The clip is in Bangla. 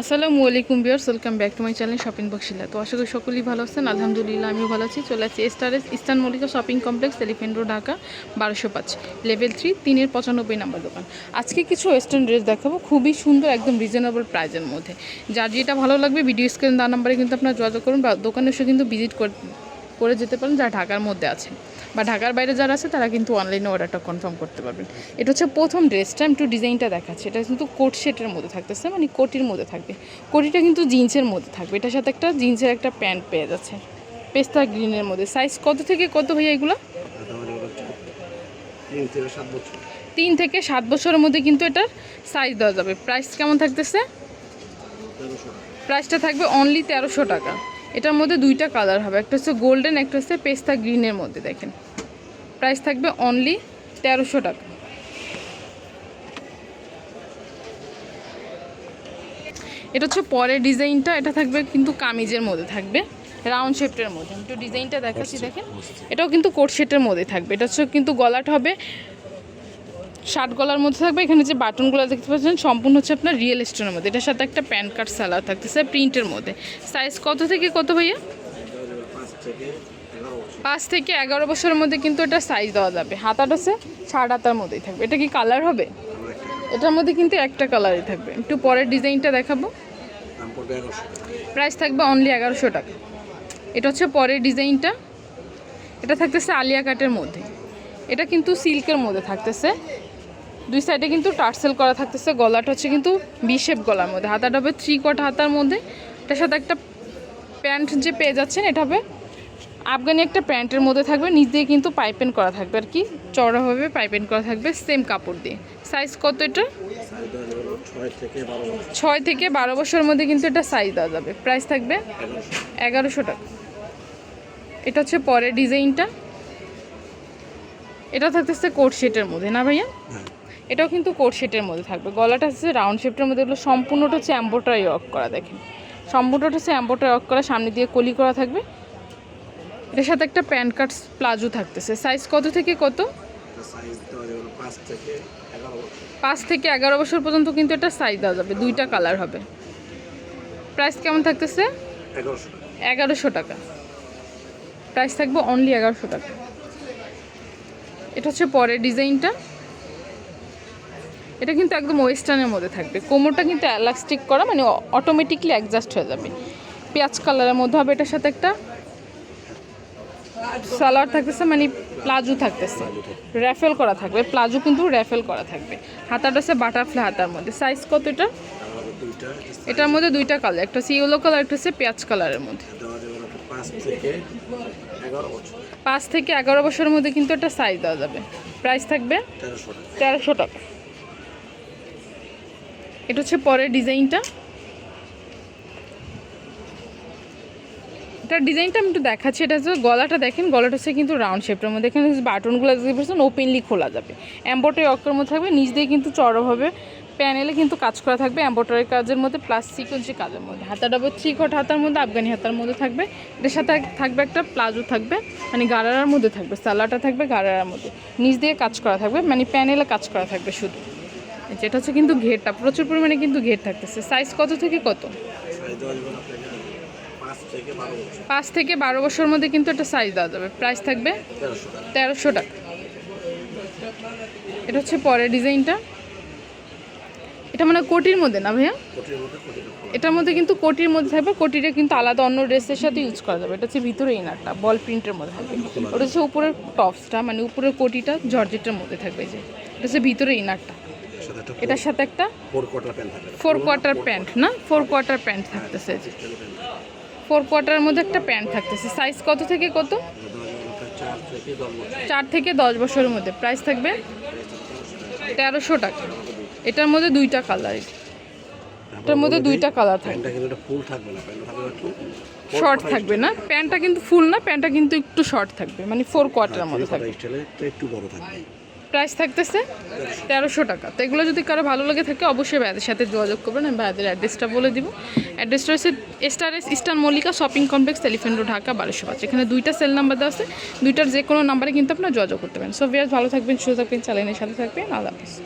আসসালামু আলাইকুম viewers welcome back to my channel shopping বক্সিলা তো আশা করি সকলেই ভালো আছেন। আলহামদুলিল্লাহ, আমিও ভালো আছি। চলে আসছি এস্টারেস Eastern Mallika Shopping Complex, Elephant Road, Dhaka, বারোশো পাঁচ, লেভেল থ্রি, তিনের পঁচানব্বই নাম্বার দোকান। আজকে কিছু ওয়েস্টার্ন ড্রেস দেখাবো, খুবই সুন্দর, একদম রিজনেবল প্রাইজের মধ্যে। যার যেটা ভালো লাগবে ভিডিও স্ক্রিন দেওয়া নাম্বারে কিন্তু আপনারা যোগাযোগ করুন বা দোকানে এসে কিন্তু ভিজিট করে যেতে পারেন যা ঢাকার মধ্যে আছে বা ঢাকার বাইরে যারা আছে, তারা কিন্তু অনলাইনে অর্ডারটা কনফার্ম করতে পারবেন। এটা হচ্ছে প্রথম ড্রেসটা আমি একটু ডিজাইনটা দেখাচ্ছি। এটা কিন্তু কোট সেটের মধ্যে থাকতেছে মানে কোটির মধ্যে থাকবে। কোটিটা কিন্তু জিন্সের মধ্যে থাকবে। এটার সাথে একটা জিন্সের একটা প্যান্ট পেয়ে যাচ্ছে। পেস্তা গ্রিনের মধ্যে। সাইজ কত থেকে কত ভাইয়া এগুলো? তিন থেকে সাত বছরের মধ্যে কিন্তু এটার সাইজ দেওয়া যাবে। প্রাইস কেমন থাকতেছে? প্রাইসটা থাকবে অনলি তেরোশো টাকা। এটার মধ্যে দুইটা কালার হবে। একটা হচ্ছে গোল্ডেন একটা হচ্ছে পেস্তা গ্রিনের মধ্যে, দেখেন। প্রাইস থাকবে অনলি তেরোশো টাকা। এটা হচ্ছে পরের ডিজাইনটা এটা থাকবে কিন্তু কামিজের মধ্যে থাকবে রাউন্ড শেপটের মধ্যে। আমি একটু ডিজাইনটা দেখাচ্ছি দেখেন। এটাও কিন্তু কোট সেটের মধ্যে থাকবে। এটা হচ্ছে কিন্তু গলাটা হবে শার্ট গলার মধ্যে থাকবে। এখানে যে বাটনগুলো দেখতে পাচ্ছেন সম্পূর্ণ হচ্ছে আপনার রিয়েল স্টোনের মধ্যে। এটার সাথে একটা প্যান কার্ড সালার থাকতেছে প্রিন্টের মধ্যে। সাইজ কত থেকে কত ভাইয়া? পাঁচ থেকে এগারো বছরের মধ্যে কিন্তু এটা সাইজ দেওয়া যাবে। হাতাটা হচ্ছে ষাট হাতার মধ্যেই থাকবে। এটা কি কালার হবে? এটার মধ্যে কিন্তু একটা কালারই থাকবে। একটু পরের ডিজাইনটা দেখাবো। প্রাইস থাকবে অনলি এগারোশো টাকা। এটা হচ্ছে পরের ডিজাইনটা এটা থাকতেছে আলিয়া কাটের মধ্যে। এটা কিন্তু সিল্কের মধ্যে থাকতেছে। দুই সাইডে কিন্তু টার্সেল করা থাকতেছে। গলাটা হচ্ছে কিন্তু বিশেপ গলার মধ্যে। হাতাটা হবে থ্রি কট হাতার মধ্যে। এটার সাথে একটা প্যান্ট যে পেয়ে যাচ্ছেন এটা হবে আফগানি একটা প্যান্টের মধ্যে থাকবে নিচ দিয়ে কিন্তু পাইপেন করা থাকবে আর কি। চড়াভাবে পাইপেন করা থাকবে সেম কাপড় দিয়ে। সাইজ কত এটা? ছয় থেকে বারো বছরের মধ্যে কিন্তু এটা সাইজ দেওয়া যাবে। প্রাইস থাকবে এগারোশো এগারোশো টাকা। এটা হচ্ছে পরের ডিজাইনটা। এটা থাকতেছে কোট শেটের মধ্যে না ভাইয়া? হ্যাঁ। এটাও কিন্তু কোট শেটের মধ্যে থাকবে। গলাটা হচ্ছে রাউন্ড শেপটার মধ্যে। এগুলো সম্পূর্ণটা হচ্ছে অ্যাম্বোটারি ওয়ার্ক করা দেখেন। সম্পূর্ণটা হচ্ছে অ্যাম্বোটারি ওয়ার্ক করা সামনে দিয়ে কলি করা থাকবে। এটার সাথে একটা প্যান্ট কাট প্লাজো থাকতেছে। সাইজ কত থেকে কত? পাঁচ থেকে এগারো বছর পর্যন্ত কিন্তু এটা সাইজ দেওয়া যাবে। দুইটা কালার হবে। প্রাইস কেমন থাকতেছে? এগারোশো টাকা। এগারোশো টাকা। প্রাইস থাকবে অনলি এগারোশো টাকা। এটা হচ্ছে পরের ডিজাইনটা। এটা কিন্তু একদম ওয়েস্টার্নের মধ্যে থাকবে। কোমরটা কিন্তু এলাস্টিক করা মানে অটোমেটিকলি অ্যাডজাস্ট হয়ে যাবে। পেঁয়াজ কালারের মধ্যে হবে এটার সাথে একটা। সালোয়ার থাকতেছে মানে প্লাজো থাকতেছে। র্যাফেল করা থাকবে প্লাজো কিন্তু র্যাফেল করা থাকবে। হাতাটা হচ্ছে বাটারফ্লাই হাতার মধ্যে। সাইজ কত এটা? এটার মধ্যে দুইটা কালার একটা হচ্ছে ইয়েলো কালার একটা হচ্ছে পেঁয়াজ কালারের মধ্যে। পাঁচ থেকে এগারো বছর পাঁচ থেকে এগারো বছরের মধ্যে কিন্তু একটা সাইজ দেওয়া যাবে। প্রাইস থাকবে তেরোশো টাকা। এটা হচ্ছে পরের ডিজাইনটা এটার ডিজাইনটা আমি একটু দেখাচ্ছি, এটা হচ্ছে গলাটা দেখেন, গলাটা হচ্ছে কিন্তু রাউন্ড শেপটার মধ্যে। এখানে বাটনগুলো দেখতে পাচ্ছেন ওপেনলি খোলা যাবে। অ্যাম্বোটারি অক্কর মধ্যে থাকবে, নিচ দিয়ে কিন্তু চড়াভাবে প্যানেলে কিন্তু কাজ করা থাকবে অ্যাম্বোটারি কাজের মধ্যে প্লাস সিকোয়েন্সি কাজের মধ্যে। হাতা ডাবল থ্রি কট হাতার মধ্যে, আফগানি হাতার মধ্যে থাকবে। এটার সাথে থাকবে একটা প্লাজো থাকবে মানে গারারার মধ্যে থাকবে সালাটা থাকবে গারারার মধ্যে। নিচ দিয়ে কাজ করা থাকবে মানে প্যানেলে কাজ করা থাকবে শুধু। যেটা হচ্ছে কিন্তু ঘেরটা, প্রচুর পরিমাণে কিন্তু ঘের থাকতেছে। সাইজ কত থেকে কত সাইজ দেওয়া যাবে আপনাকে পাঁচ থেকে বারো বছর। বছরের মধ্যে কিন্তু একটা সাইজ দেওয়া যাবে। প্রাইস থাকবে তেরোশো টাকা। এটা হচ্ছে পরের ডিজাইনটা। এটা মানে কোটির মধ্যে না ভাইয়া? এটার মধ্যে কিন্তু কোটির মধ্যে থাকবে। কোটিটা কিন্তু আলাদা অন্য ড্রেসের সাথে ইউজ করা যাবে। এটা হচ্ছে ভিতরে ইনারটা বল প্রিন্টের মধ্যে থাকবে। ওটা হচ্ছে উপরের টপসটা মানে উপরের কোটিটা জর্জেটের মধ্যে থাকবে যে। এটা হচ্ছে ভিতরে ইনারটা এটার সাথে একটা ফোর কোয়ার্টার প্যান্ট না? ফোর কোয়ার্টার প্যান্ট থাকতেছে। এই যে ফোর কোয়ার্টারের মধ্যে একটা প্যান্ট থাকতেছে। সাইজ কত থেকে কত? চার থেকে দশ বছরের মধ্যে। প্রাইস থাকবে? তেরোশো টাকা। এটার মধ্যে দুইটা কালার। এটার মধ্যে দুইটা কালার থাকবে। শর্ট থাকবে না। প্যান্টটা কিন্তু ফুল না প্যান্টটা কিন্তু একটু শর্ট থাকবে। মানে ফোর কোয়ার্টারের মধ্যে থাকবে। একটু বড় থাকবে। প্রাইস থাকতেছে তেরোশো টাকা। তো এগুলো যদি কারও ভালো লাগে থাকে, অবশ্যই ভাইদের সাথে যোগাযোগ করবেন, আমি ভাইদের অ্যাড্রেসটা বলে দিব। অ্যাড্রেসটা হচ্ছে star S Eastern Mallika Shopping Complex Elephant Road Dhaka বারোশো পাঁচ। এখানে দুইটা সেল নাম্বার দেওয়া আছে। দুইটার যে কোনো নাম্বারে কিন্তু আপনার যোগাযোগ করতে পারেন। সো ভিয়ার ভালো থাকবেন, সুস্থ থাকবেন চ্যানেলের সাথে থাকবেন। আল্লাহ হাফিজ।